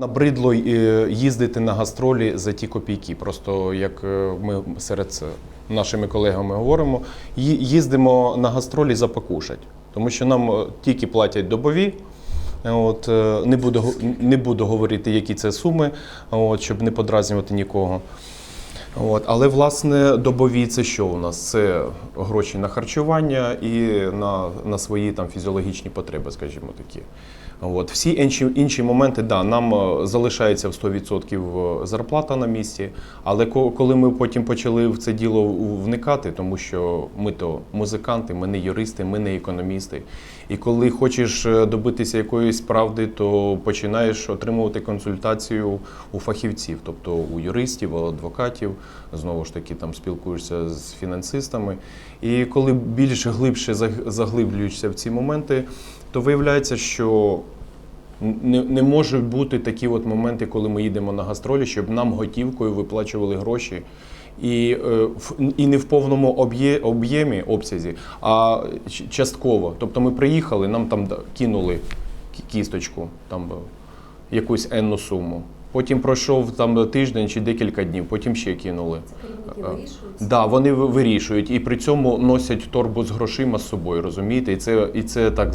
Набридло е, їздити на гастролі за ті копійки. Просто як е, ми серед е, нашими колегами говоримо, їздимо на гастролі за покушать. Тому що нам тільки платять добові. От, не, буду, не буду говорити, які це суми, от, щоб не подразнювати нікого. От, але власне добові це що у нас? Це гроші на харчування і на, на свої там фізіологічні потреби, скажімо такі. От. Всі інші, інші моменти, да, нам е, залишається в 100% зарплата на місці, але ко- коли ми потім почали в це діло вникати, тому що ми то музиканти, ми не юристи, ми не економісти. І коли хочеш е, добитися якоїсь правди, то починаєш отримувати консультацію у фахівців, тобто у юристів, у адвокатів, знову ж таки там спілкуєшся з фінансистами. І коли більш глибше заглиблюєшся в ці моменти, то виявляється, що не, не можуть бути такі от моменти, коли ми їдемо на гастролі, щоб нам готівкою виплачували гроші. І, е, і не в повному об'ємі, обсязі, а частково. Тобто ми приїхали, нам там кинули кісточку, там якусь енну суму. Потім пройшов там тиждень чи декілька днів, потім ще кинули. Керівники Е, вирішують. Да, вони вирішують і при цьому носять торбу з грошима з собою, розумієте? І це, і це так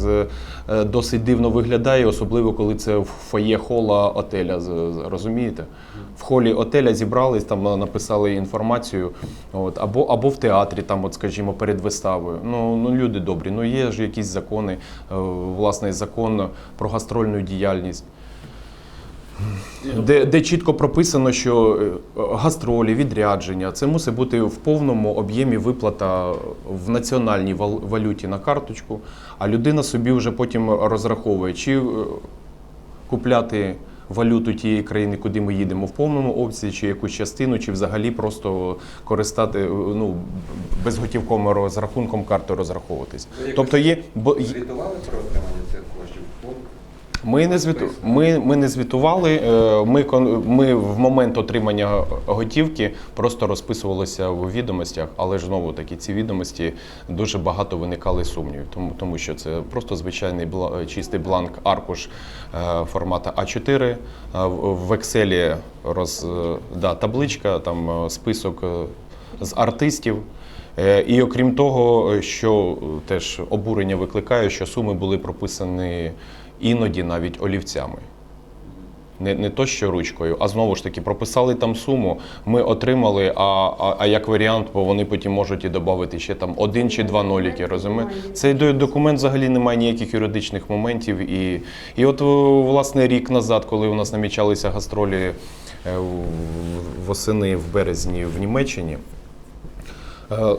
е, досить дивно виглядає, особливо коли це в фоє хола отеля. Розумієте? В холі отеля зібрались, там е, написали інформацію, от, або, або в театрі, там, от, скажімо, перед виставою. Ну, ну люди добрі, ну є ж якісь закони, е, власне, закон про гастрольну діяльність. Де, де чітко прописано, що е, гастролі, відрядження це мусить бути в повному об'ємі виплата в національній валюті на карточку, а людина собі вже потім розраховує, чи е, купляти валюту тієї країни, куди ми їдемо в повному обсязі, чи якусь частину, чи взагалі просто користати е, ну, безготівковим розрахунком карти розраховуватись. Ви Тобто є бо Звітували про отримання цих коштів? Ми не звіту... ми, ми не звітували. е, Ми ми в момент отримання готівки просто розписувалися в відомостях, але ж знову таки ці відомості дуже багато виникали сумнівів, тому тому що це просто звичайний чистий бланк аркуш е, формату А4. е, В Excel роз... да, табличка, там список з артистів. І окрім того, що теж обурення викликає, що суми були прописані іноді навіть олівцями. Не, не то що ручкою, а знову ж таки прописали там суму, ми отримали, а, а, а як варіант, бо вони потім можуть і додати ще там один чи два ноліки. Розумієте? Цей документ взагалі не має ніяких юридичних моментів. І, і от власне рік назад, коли у нас намічалися гастролі е, восени в березні в Німеччині. Е,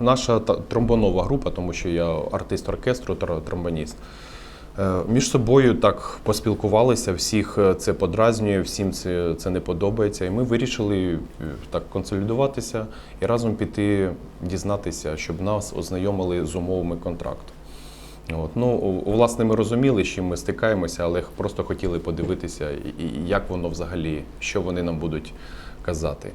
Наша тромбонова група, тому що я артист оркестру, тромбоніст. Е, Між собою так поспілкувалися, всіх е, це подразнює, всім це, це не подобається. І ми вирішили е, так консолідуватися і разом піти дізнатися, щоб нас ознайомили з умовами контракту. От. Ну, власне, ми розуміли, з чим ми стикаємося, але просто хотіли подивитися, як воно взагалі, що вони нам будуть казати.